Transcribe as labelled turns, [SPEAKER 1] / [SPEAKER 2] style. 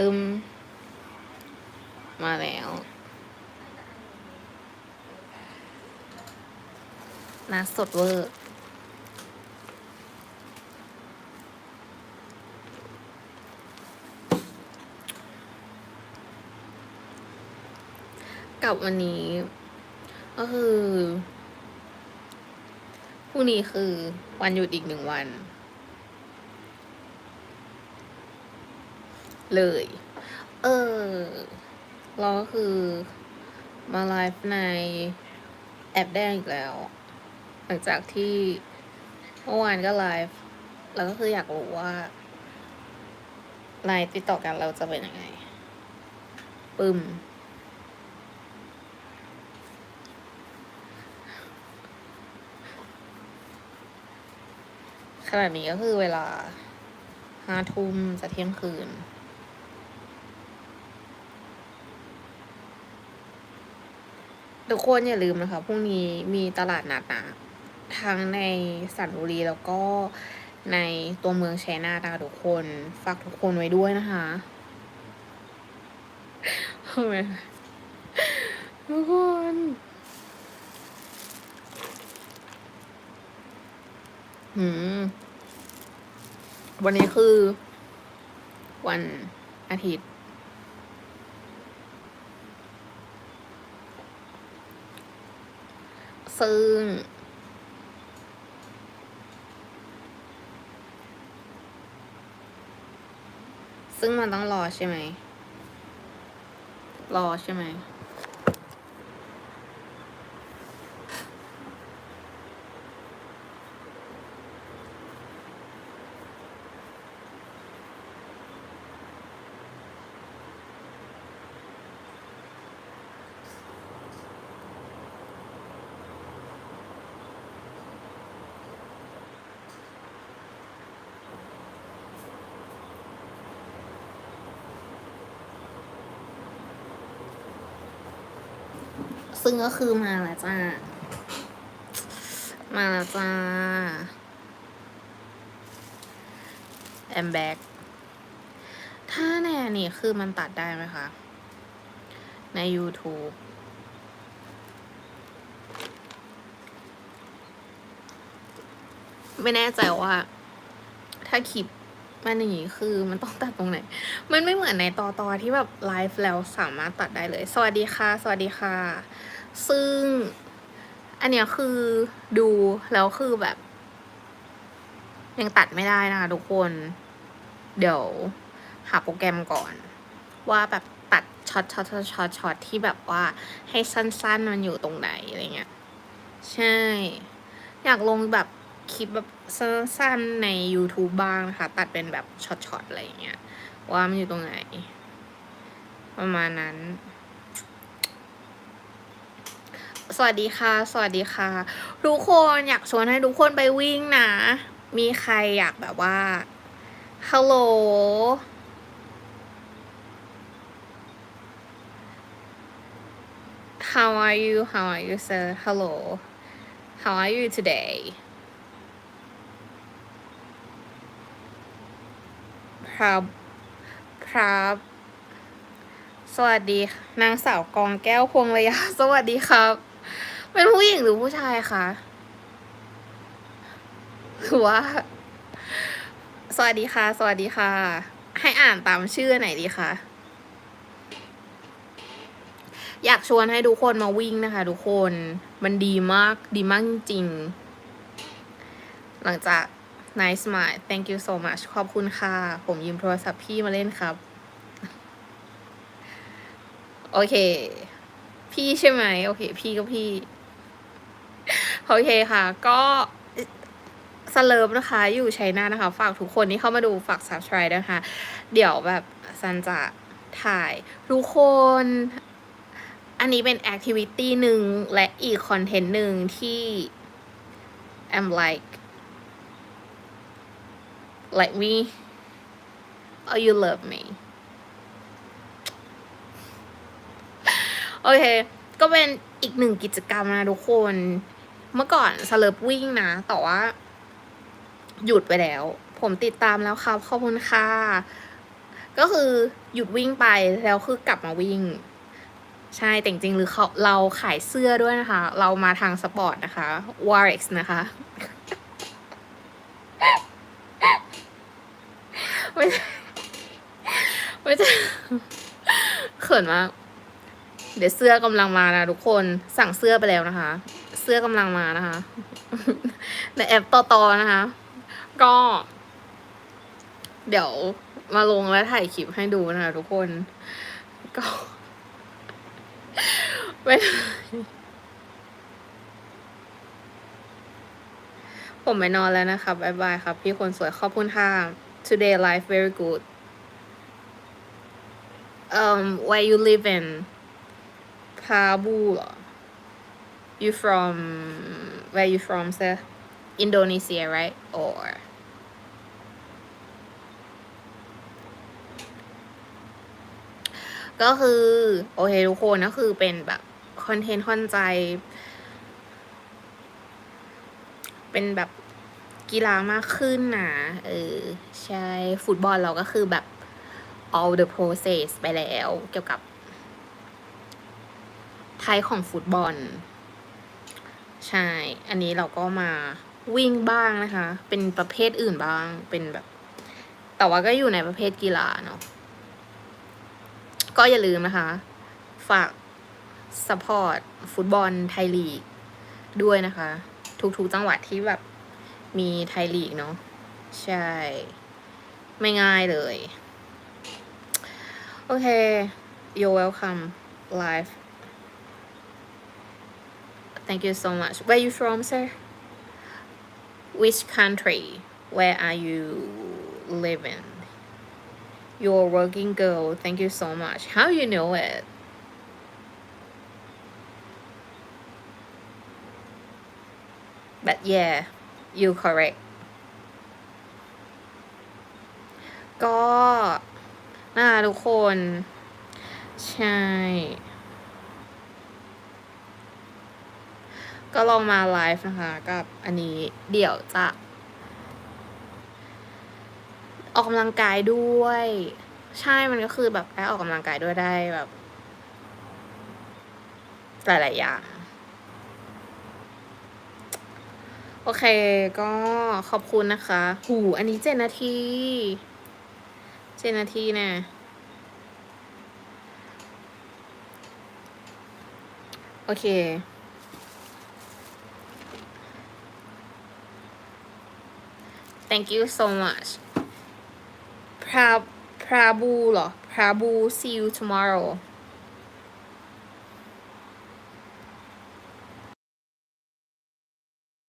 [SPEAKER 1] ตึมมาแล้วนาสดเวอร์ กับวันนี้ ก็คือพรุ่งนี้คือวันหยุดอีกหนึ่งวัน เลย เออเราก็คือมาไลฟ์ในแอปแดงอีกแล้ว หลังจากที่เมื่อวานก็ไลฟ์แล้วก็คืออยากรู้ว่าไลฟ์ติดต่อกันเราจะเป็นยังไง ปึ้มขณะนี้ก็คือเวลาห้าทุ่มจะเที่ยงคืน ทุกคนอย่าลืมนะคะพรุ่งนี้มีตลาดนัดนะทั้งในสันบุรีแล้วก็ในตัวเมืองชัยนาทนะคะทุกคนฝากทุกคนไว้ด้วยนะคะทำไมทุกคนหืมวันนี้คือ วันอาทิตย์ ซึ่งซึ่งมันต้องรอใช่ไหม รอใช่ไหม ซึ่งก็คือมาแล้วจ้า มาแล้วจ้าแอมแบ็กถ้าในอันนี้คือมันตัดได้ไหมคะ ใน YouTube ไม่แน่ใจว่า ถ้าคลิป มันอย่างนี้คือมันต้องตัดตรงไหน มันไม่เหมือนในตอตอที่แบบไลฟ์แล้วสามารถตัดได้เลย สวัสดีค่ะ สวัสดีค่ะ ซึ่ง อันเนี้ยคือดูแล้วคือแบบ ยังตัดไม่ได้นะคะทุกคน เดี๋ยว หาโปรแกรมก่อน ว่าแบบตัดช็อตช็อตช็อตช็อตช็อตที่แบบว่าให้สั้นๆมันอยู่ตรงไหนอะไรเงี้ย ใช่ อยากลงแบบ ลิปแบบสั้นๆใน YouTube บ้างนะคะ ตัดเป็นแบบช็อตๆอะไรอย่างเงี้ยว่ามันอยู่ตรงไหน ประมาณนั้น สวัสดีค่ะ สวัสดีค่ะ ทุกคนอยากชวนให้ทุกคนไปวิ่งนะ มีใครอยากแบบว่าฮัลโหล How are you How are you sir Hello How are you today ครับ ครับ สวัสดี นางสาวกองแก้วพวงระยะ สวัสดีครับ เป็นผู้หญิงหรือผู้ชายคะหรือว่า สวัสดีค่ะ สวัสดีค่ะ ให้อ่านตามชื่อไหนดีคะอยากชวนให้ทุกคนมาวิ่งนะคะ ทุกคนมันดีมากดีมากจริง หลังจาก nice smile thank you so much ขอบคุณค่ะ ผมยืมโทรศัพท์พี่มาเล่นครับ โอเค พี่ใช่ไหม โอเค พี่ก็พี่ โอเคค่ะ ก็สเลิฟนะคะ อยู่ชัยนานะคะ ฝากทุกคนที่เข้ามาดูฝาก subscribe นะคะ เดี๋ยวแบบซันจะถ่าย ทุกคน อันนี้เป็น activity หนึ่งและอีกคอนเทนต์หนึ่งที่ I'm like like me or you love me โอเค ก็เป็นอีกหนึ่งกิจกรรมนะทุกคน เมื่อก่อนสเลิปวิ่งนะ แต่ว่า หยุดไปแล้ว ผมติดตามแล้วครับ ขอบคุณค่ะ ก็คือหยุดวิ่งไปแล้วคือกลับมาวิ่ง ใช่แต่จริงๆหรือเขาเราขายเสื้อด้วยนะคะ เรามาทางสปอร์ตนะคะ w a r x นะคะ ไม่ใช่ ไม่ใช่เขินมาก เดี๋ยวเสื้อกำลังมานะทุกคนสั่งเสื้อไปแล้วนะคะ เสื้อกำลังมานะคะในแอปต่อๆนะคะ ก็ เดี๋ยวมาลงและถ่ายคลิปให้ดูนะคะทุกคน ก็ไม่ผมไปนอนแล้วนะครับบ๊ายบายครับ พี่คนสวยขอบคุณค่ะ today life very good um where you live in พาบูเหรอ you from where you from sir Indonesia right or ก็คือ โอเคทุกคนก็คือเป็นแบบคอนเทนต์คอนใจ เป็นแบบกีฬามากขึ้นนะเออ ใช่ ฟุตบอลเราก็คือแบบ all the process ไปแล้วเกี่ยวกับไทยของฟุตบอล ใช่ อันนี้เราก็มาวิ่งบ้างนะคะ เป็นประเภทอื่นบ้าง เป็นแบบ แต่ว่าก็อยู่ในประเภทกีฬาเนาะ ก็อย่าลืมนะคะ ฝากสปอร์ตฟุตบอลไทยลีก ด้วยนะคะ ทุกๆจังหวัดที่แบบมีไทยลีกเนาะ ใช่ ไม่ง่ายเลย โอเค you're welcome live thank you so much where you from sir which country where are you living You're a working girl. Thank you so much. How you know it? But yeah, you correct. ก็ น่าทุกคน ใช่ ก็ลองมาไลฟ์นะคะ กับอันนี้เดี๋ยวจะออกกำลังกายด้วย ใช่มันก็คือแบบได้ออกกำลังกายด้วยได้แบบ หลาย ๆ อย่าง โอเค ก็ขอบคุณนะคะ หู อันนี้เจ็ดนาที เจ็ดนาทีแน่โอเค thank you so much พราพราบูเหรอพราบู see you tomorrow